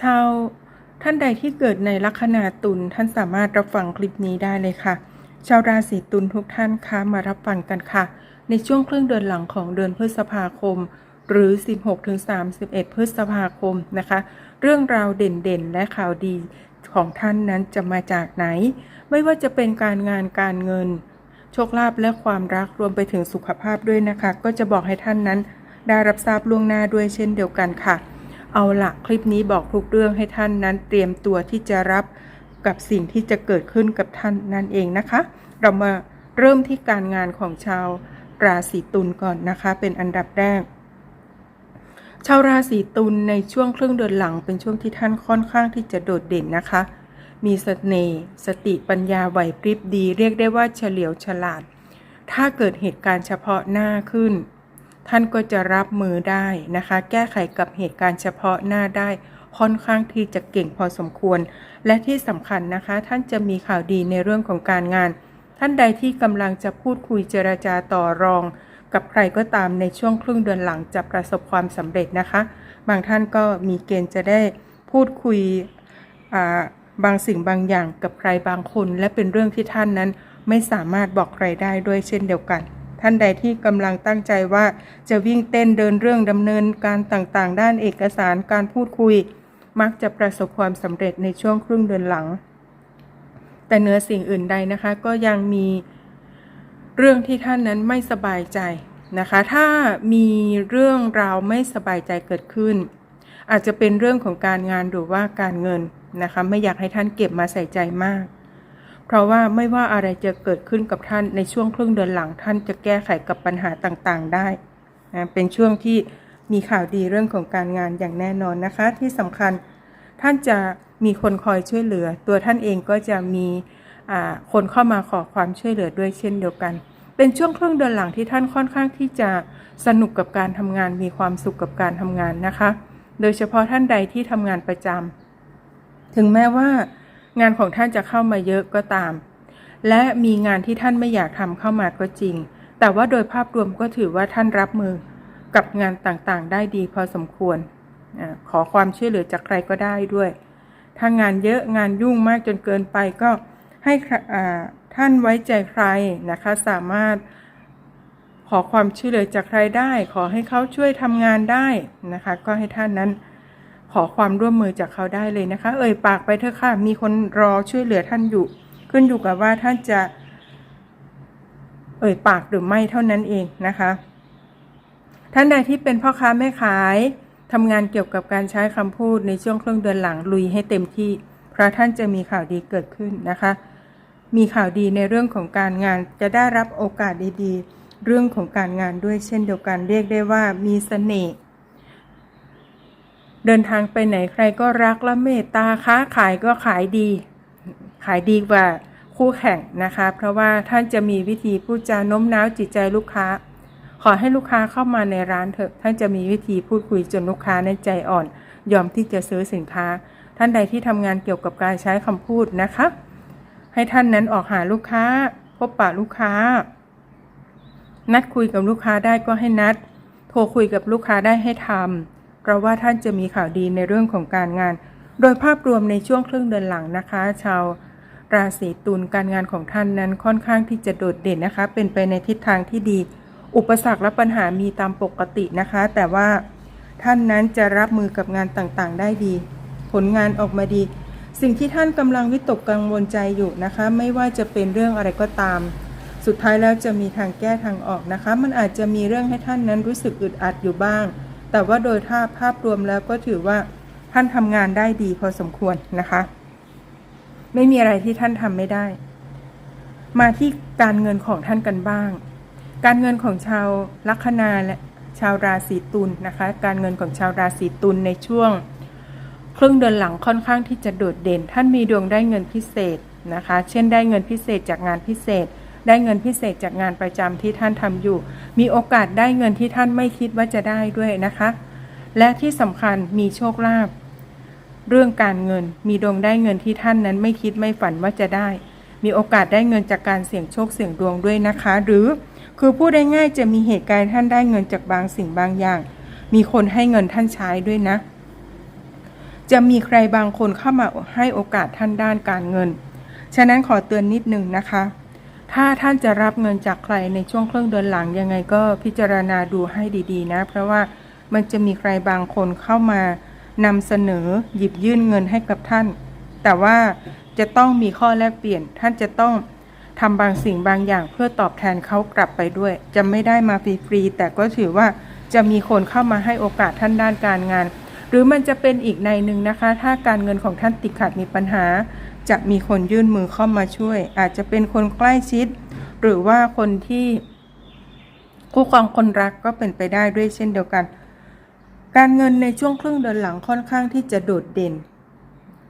ชาวท่านใดที่เกิดในลัคนาตุลท่านสามารถรับฟังคลิปนี้ได้เลยค่ะ ชาวราศีตุลทุกท่านคะมารับฟังกันค่ะ ในช่วงครึ่งเดือนหลังของเดือนพฤษภาคม หรือ 16-31 พฤษภาคมนะคะ เรื่องราวเด่นๆ และข่าวดีของท่านนั้นจะมาจากไหน ไม่ว่าจะเป็นการงานการเงิน โชคลาภและความรักรวมไปถึงสุขภาพด้วยนะคะ ก็จะบอกให้ท่านนั้น ได้รับทราบล่วงหน้าด้วยเช่นเดียวกันค่ะ เอาละคลิปนี้บอกทุกเรื่องให้ท่านนั้นเตรียมตัวที่จะรับกับสิ่งที่จะเกิดขึ้นกับท่านนั่นเองนะคะ เรามาเริ่มที่การงานของชาวราศีตุลก่อนนะคะ เป็นอันดับแรก ชาวราศีตุลในช่วงครึ่งเดือนหลังเป็นช่วงที่ท่านค่อนข้างที่จะโดดเด่นนะคะ มีเสน่ห์สติปัญญาไหวพริบดี เรียกได้ว่าเฉลียวฉลาด ถ้าเกิดเหตุการณ์เฉพาะหน้าขึ้น ท่านก็จะรับมือได้นะคะ แก้ไขกับเหตุการณ์เฉพาะหน้าได้ค่อนข้างที่จะเก่งพอสมควร และที่สำคัญนะคะ ท่านจะมีข่าวดีในเรื่องของการงาน ท่านใดที่กำลังจะพูดคุยเจรจาต่อรอง กับใครก็ตามในช่วงครึ่งเดือนหลังจะประสบความสำเร็จนะคะ บางท่านก็มีเกณฑ์จะได้พูดคุยบางสิ่งบางอย่างกับใครบางคน และเป็นเรื่องที่ท่านนั้นไม่สามารถบอกใครได้ด้วยเช่นเดียวกัน ท่านใดที่กำลังตั้งใจว่าจะวิ่งเต้นเดินเรื่องดำเนินการต่างๆ ด้านเอกสารการพูดคุย มักจะประสบความสำเร็จในช่วงครึ่งเดือนหลัง แต่เหนือสิ่งอื่นใดนะคะ ก็ยังมีเรื่องที่ท่านนั้นไม่สบายใจนะคะ ถ้ามีเรื่องราวไม่สบายใจเกิดขึ้น อาจจะเป็นเรื่องของการงานหรือว่าการเงินนะคะ ไม่อยากให้ท่านเก็บมาใส่ใจมาก เพราะว่าไม่ว่าอะไรจะเกิดขึ้นกับท่านในช่วงครึ่งเดือนหลังท่านจะแก้ไขกับปัญหาต่างๆได้นะเป็นช่วงที่มีข่าวดีเรื่องของการงานอย่างแน่นอนนะคะ ที่สำคัญท่านจะมีคนคอยช่วยเหลือ ตัวท่านเองก็จะมีอ่าคนเข้ามาขอความช่วยเหลือด้วยเช่นเดียวกัน เป็นช่วงครึ่งเดือนหลังที่ท่านค่อนข้างที่จะสนุกกับการทำงานมีความสุขกับการทำงานนะคะ โดยเฉพาะท่านใดที่ทำงานประจำถึงแม้ว่า งานของท่านจะเข้ามาเยอะก็ตาม และมีงานที่ท่านไม่อยากทำเข้ามาก็จริง แต่ว่าโดยภาพรวมก็ถือว่าท่านรับมือกับงานต่างๆ ได้ดีพอสมควร ขอความช่วยเหลือจากใครก็ได้ด้วย ถ้างานเยอะงานยุ่งมากจนเกินไปก็ให้ท่านไว้ใจใครนะคะ สามารถขอความช่วยเหลือจากใครได้ ขอให้เขาช่วยทำงานได้นะคะ ก็ให้ท่านนั้น ขอความร่วมมือจากเขาได้เลยนะคะ เอ่ยปากไปเถอะค่ะ มีคนรอช่วยเหลือท่านอยู่ ขึ้นอยู่กับว่าท่านจะ เอ่ยปากหรือไม่เท่านั้นเองนะคะ ท่านใดที่เป็นพ่อค้าแม่ขายทำงานเกี่ยวกับการใช้คำพูดในช่วงครึ่งเดือนหลังลุยให้เต็มที่เพราะท่านจะมีข่าวดีเกิดขึ้นนะคะ มีข่าวดีในเรื่องของการงานจะได้รับโอกาสดีๆ เรื่องของการงานด้วยเช่นเดียวกันเรียกได้ว่ามีเสน่ห์ เดินทางไปไหนใครก็รักและเมตตาค้าขายก็ขายดี ขายดีกว่าคู่แข่งนะคะ เพราะว่าท่านจะมีวิธีพูดจาโน้มน้าวจิตใจลูกค้า ขอให้ลูกค้าเข้ามาในร้านเถอะ ท่านจะมีวิธีพูดคุยจนลูกค้านั้นใจอ่อน ยอมที่จะซื้อสินค้า ท่านใดที่ทำงานเกี่ยวกับการใช้คำพูดนะคะ ให้ท่านนั้นออกหาลูกค้า พบปะลูกค้า นัดคุยกับลูกค้าได้ก็ให้นัด โทรคุยกับลูกค้าได้ให้ทำ เพราะว่าท่านจะมีข่าวดีในเรื่องของการงาน โดยภาพรวมในช่วงครึ่งเดือนหลังนะคะ ชาวราศีตุลการงานของท่านนั้นค่อนข้างที่จะโดดเด่นนะคะ เป็นไปในทิศทางที่ดี อุปสรรคและปัญหามีตามปกตินะคะ แต่ว่าท่านนั้นจะรับมือกับงานต่างๆ ได้ดี ผลงานออกมาดี สิ่งที่ท่านกำลังวิตกกังวลใจอยู่นะคะ ไม่ว่าจะเป็นเรื่องอะไรก็ตาม สุดท้ายแล้วจะมีทางแก้ทางออกนะคะ มันอาจจะมีเรื่องให้ท่านนั้นรู้สึกอึดอัดอยู่บ้าง แต่ว่าโดยภาพภาพรวมแล้วก็ถือว่าท่านทำงานได้ดีพอสมควรนะคะ ไม่มีอะไรที่ท่านทำไม่ได้ มาที่การเงินของท่านกันบ้าง การเงินของชาวลัคนาและชาวราศีตุลนะคะ การเงินของชาวราศีตุลในช่วง ครึ่งเดือนหลังค่อนข้างที่จะโดดเด่น ท่านมีดวงได้เงินพิเศษนะคะ เช่นได้เงินพิเศษจากงานพิเศษ ได้เงินพิเศษจากงานประจำที่ท่านทำอยู่ มีโอกาสได้เงินที่ท่านไม่คิดว่าจะได้ด้วยนะคะ และที่สำคัญมีโชคลาภเรื่องการเงินมีดวงได้เงินที่ท่านนั้นไม่คิดไม่ฝันว่าจะได้ มีโอกาสได้เงินจากการเสี่ยงโชคเสี่ยงดวงด้วยนะคะ หรือคือพูดได้ง่ายจะมีเหตุการณ์ท่านได้เงินจากบางสิ่งบางอย่าง มีคนให้เงินท่านใช้ด้วยนะ จะมีใครบางคนเข้ามาให้โอกาสท่านด้านการเงิน ฉะนั้นขอเตือนนิดนึงนะคะ ถ้าท่านจะรับเงินจากใครในช่วงครึ่งเดือนหลังยังไงก็พิจารณาดูให้ดีๆ นะ เพราะว่ามันจะมีใครบางคนเข้ามานำเสนอหยิบยื่นเงินให้กับท่าน แต่ว่าจะต้องมีข้อแลกเปลี่ยน ท่านจะต้องทำบางสิ่งบางอย่างเพื่อตอบแทนเขากลับไปด้วย จะไม่ได้มาฟรีๆแต่ก็ถือว่าจะมีคนเข้ามาให้โอกาสท่านด้านการงาน หรือมันจะเป็นอีกในหนึ่งนะคะ ถ้าการเงินของท่านติดขัดมีปัญหา จะมีคนยื่นมือเข้ามาช่วย อาจจะเป็นคนใกล้ชิด หรือว่าคนที่คู่ครองคนรักก็เป็นไปได้ด้วยเช่นเดียวกัน การเงินในช่วงครึ่งเดือนหลังค่อนข้างที่จะโดดเด่น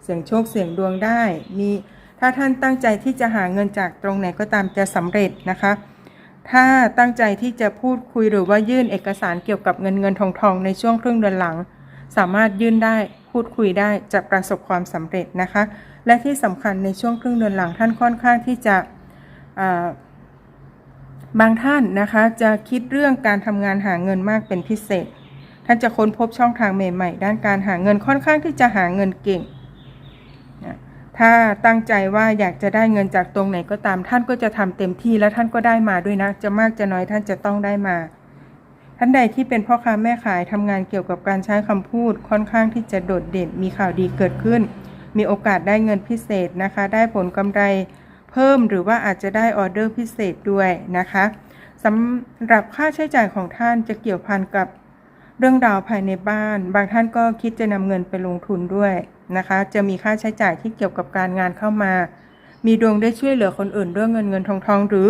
เสี่ยงโชคเสี่ยงดวงได้ มีถ้าท่านตั้งใจที่จะหาเงินจากตรงไหนก็ตามจะสำเร็จนะคะ ถ้าตั้งใจที่จะพูดคุยหรือว่ายื่นเอกสารเกี่ยวกับเงินเงินทองทองในช่วงครึ่งเดือนหลัง สามารถยื่นได้ พูดคุยได้จะประสบความสำเร็จนะคะ และที่สำคัญในช่วงครึ่งเดือนหลังท่านค่อนข้างที่จะบางท่านนะคะจะคิดเรื่องการทำงานหาเงินมากเป็นพิเศษ ท่านจะค้นพบช่องทางใหม่ๆ ด้านการหาเงินค่อนข้างที่จะหาเงินเก่ง ถ้าตั้งใจว่าอยากจะได้เงินจากตรงไหนก็ตามท่านก็จะทำเต็มที่และท่านก็ได้มาด้วยนะ จะมากจะน้อยท่านจะต้องได้มา ท่านใดที่เป็นพ่อค้าแม่ขายทำงานเกี่ยวกับการใช้คำพูดค่อนข้างที่จะโดดเด่นมีข่าวดีเกิดขึ้น มีโอกาสได้เงินพิเศษนะคะ ได้ผลกำไรเพิ่มหรือว่าอาจจะได้ออเดอร์พิเศษด้วยนะคะสำหรับค่าใช้จ่ายของท่านจะเกี่ยวพันกับเรื่องราวภายในบ้าน บางท่านก็คิดจะนำเงินไปลงทุนด้วยนะคะ จะมีค่าใช้จ่ายที่เกี่ยวกับการงานเข้ามา มีดวงได้ช่วยเหลือคนอื่นเรื่องเงินเงินทองทองหรือ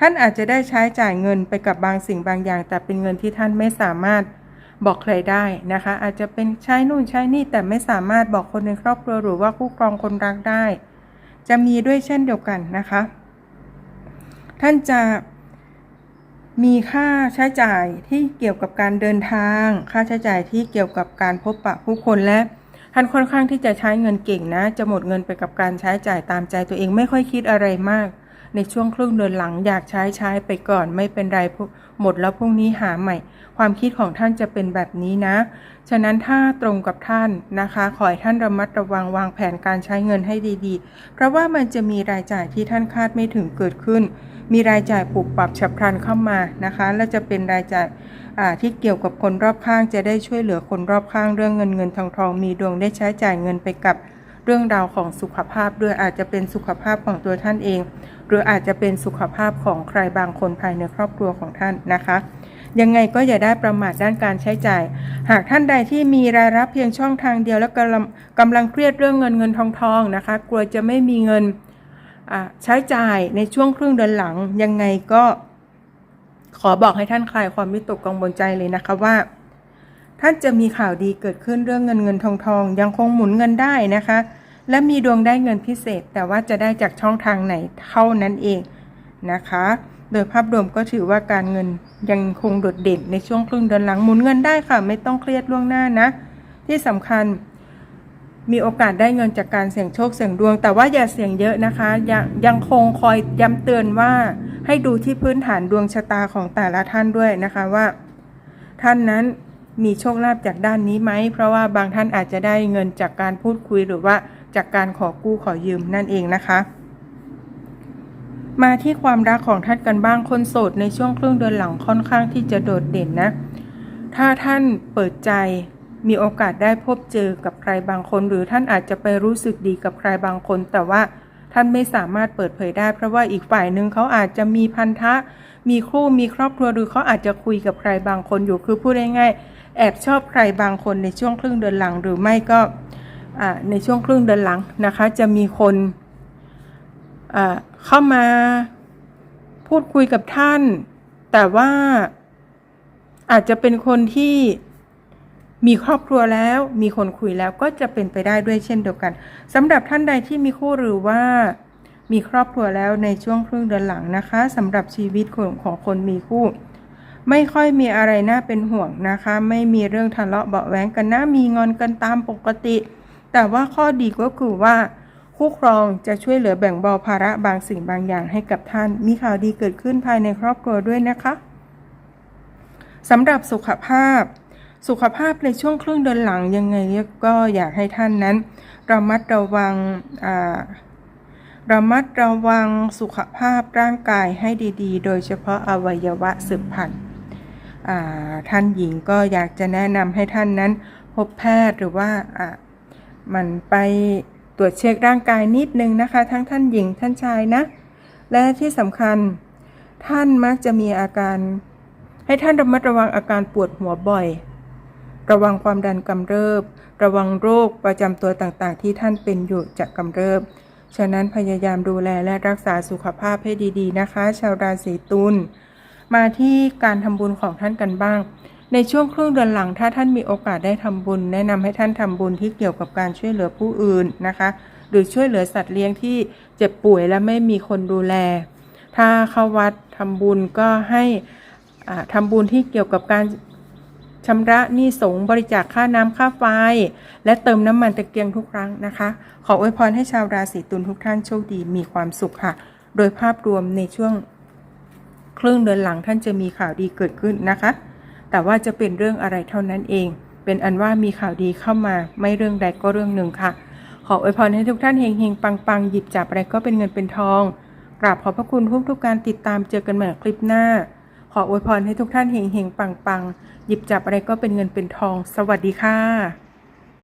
ท่านอาจจะได้ใช้จ่ายเงินไปกับบางสิ่งบางอย่าง แต่เป็นเงินที่ท่านไม่สามารถบอกใครได้นะคะ อาจจะเป็นใช้นู่นใช้นี่แต่ไม่สามารถบอกคนในครอบครัวหรือว่าคู่ครองคนรักได้ จะมีด้วยเช่นเดียวกันนะคะ ท่านจะมีค่าใช้จ่ายที่เกี่ยวกับการเดินทาง ค่าใช้จ่ายที่เกี่ยวกับการพบปะผู้คนและท่านค่อนข้างที่จะใช้เงินเก่งนะ จะหมดเงินไปกับการใช้จ่ายตามใจตัวเองไม่ค่อยคิดอะไรมาก ในช่วงครึ่งเดือนหลังอยากใช้ใช้ไปก่อนไม่เป็นไรหมดแล้วพรุ่งนี้หาใหม่ ความคิดของท่านจะเป็นแบบนี้นะ ฉะนั้นถ้าตรงกับท่านนะคะ ขอให้ท่านระมัดระวังวางแผนการใช้เงินให้ดีๆ เพราะว่ามันจะมีรายจ่ายที่ท่านคาดไม่ถึงเกิดขึ้น มีรายจ่ายปรับปรับฉับพลันเข้ามานะคะ และจะเป็นรายจ่ายที่เกี่ยวกับคนรอบข้างจะได้ช่วยเหลือคนรอบข้างเรื่องเงินเงินทองทองมีดวงได้ใช้จ่ายเงินไปกับ เรื่องราวของสุขภาพด้วยอาจจะเป็นสุขภาพของตัวท่านเอง หรืออาจจะเป็นสุขภาพของใครบางคนภายในครอบครัวของท่านนะคะยังไงก็อย่าได้ประมาทด้านการใช้จ่าย หากท่านใดที่มีรายรับเพียงช่องทางเดียว และกำลังกำลังเครียดเรื่องเงินเงินทองทองนะคะ กลัวจะไม่มีเงินใช้จ่ายในช่วงครึ่งเดือนหลัง ยังไงก็ขอบอกให้ท่านคลายความวิตกกังวลใจเลยนะคะว่า ท่านจะมีข่าวดีเกิดขึ้นเรื่องเงินเงินทองทองยังคงหมุนเงินได้นะคะ และมีดวงได้เงินพิเศษ แต่ว่าจะได้จากช่องทางไหนเท่านั้นเองนะคะ โดยภาพรวมก็ถือว่าการเงินยังคงโดดเด่นในช่วงครึ่งเดือนหลังหมุนเงินได้ค่ะ ไม่ต้องเครียดล่วงหน้านะ ที่สำคัญมีโอกาสได้เงินจากการเสี่ยงโชคเสี่ยงดวง แต่ว่าอย่าเสี่ยงเยอะนะคะยังยังคงคอยย้ำเตือนว่าให้ดูที่พื้นฐานดวงชะตาของแต่ละท่านด้วยนะคะว่า ท่านนั้น มีโชคลาภจากด้านนี้ไหม เพราะว่าบางท่านอาจจะได้เงินจากการพูดคุยหรือว่าจากการขอกู้ขอยืมนั่นเองนะคะ มาที่ความรักของท่านกันบ้างคนโสดในช่วงครึ่งเดือนหลังค่อนข้างที่จะโดดเด่นนะ ถ้าท่านเปิดใจมีโอกาสได้พบเจอกับใครบางคน หรือท่านอาจจะไปรู้สึกดีกับใครบางคน แต่ว่าท่านไม่สามารถเปิดเผยได้ เพราะว่าอีกฝ่ายหนึ่งเขาอาจจะมีพันธะ มีคู่มีครอบครัวหรือเขาอาจจะคุยกับใครบางคนอยู่คือพูดง่าย แอบชอบใครบางคนในช่วงครึ่งเดือนหลัง หรือไม่ก็ในช่วงครึ่งเดือนหลังนะคะ จะมีคนเข้ามาพูดคุยกับท่าน แต่ว่าอาจจะเป็นคนที่มีครอบครัวแล้วมีคนคุยแล้วก็จะเป็นไปได้ด้วยเช่นเดียวกันสำหรับท่านใดที่มีคู่หรือว่ามีครอบครัวแล้วในช่วงครึ่งเดือนหลังนะคะสำหรับชีวิตของของคนมีคู่ ไม่ค่อยมีอะไรน่าเป็นห่วงนะคะ ไม่มีเรื่องทะเลาะเบาะแว้งกันนะมีงอนกันตามปกติ แต่ว่าข้อดีก็คือว่า คู่ครองจะช่วยเหลือแบ่งเบาภาระบางสิ่งบางอย่างให้กับท่าน มีข่าวดีเกิดขึ้นภายในครอบครัวด้วยนะคะสำหรับสุขภาพ สุขภาพในช่วงครึ่งเดือนหลังยังไงก็อยากให้ท่านนั้น ระมัดระวังระมัดระวังสุขภาพร่างกายให้ดีๆ โดยเฉพาะอวัยวะสืบพันธุ์ ท่านหญิงก็อยากจะแนะนำให้ท่านนั้น พบแพทย์หรือว่ามันไปตรวจเช็คร่างกายนิดนึงนะคะ ทั้งท่านหญิงท่านชายนะ และที่สำคัญท่านมักจะมีอาการ ให้ท่านระมัดระวังอาการปวดหัวบ่อย ระวังความดันกำเริบ ระวังโรคประจำตัวต่างๆ ที่ท่านเป็นอยู่จะกำเริบ ฉะนั้นพยายามดูแลและรักษาสุขภาพให้ดีๆนะคะ ชาวราศีตุล มาที่การทำบุญของท่านกันบ้าง ในช่วงครึ่งเดือนหลังถ้าท่านมีโอกาสได้ทำบุญ แนะนำให้ท่านทำบุญที่เกี่ยวกับการช่วยเหลือผู้อื่นนะคะ หรือช่วยเหลือสัตว์เลี้ยงที่เจ็บป่วยและไม่มีคนดูแล ถ้าเข้าวัดทำบุญก็ให้อ่าทำบุญที่เกี่ยวกับการชำระหนี้สงบริจาคค่าน้ำค่าไฟ และเติมน้ำมันตะเกียงทุกครั้งนะคะ ขออวยพรให้ชาวราศีตุลทุกท่านโชคดีมีความสุขค่ะ โดยภาพรวมในช่วง รึ่งเดือนหลังท่านจะมีข่าวดีเกิดขึ้นนะคะ แต่ว่าจะเป็นเรื่องอะไรเท่านั้นเอง เป็นอันว่ามีข่าวดีเข้ามาไม่เรื่องใดก็เรื่องหนึ่งค่ะ ขออวยพรให้ทุกท่านเฮงๆ ปังๆ หยิบจับอะไรก็เป็นเงินเป็นทอง กราบขอบพระคุณทุกทุกการติดตามเจอกันใหม่คลิปหน้า ขออวยพรให้ทุกท่านเฮงๆ ปังๆ หยิบจับอะไรก็เป็นเงินเป็นทอง สวัสดีค่ะ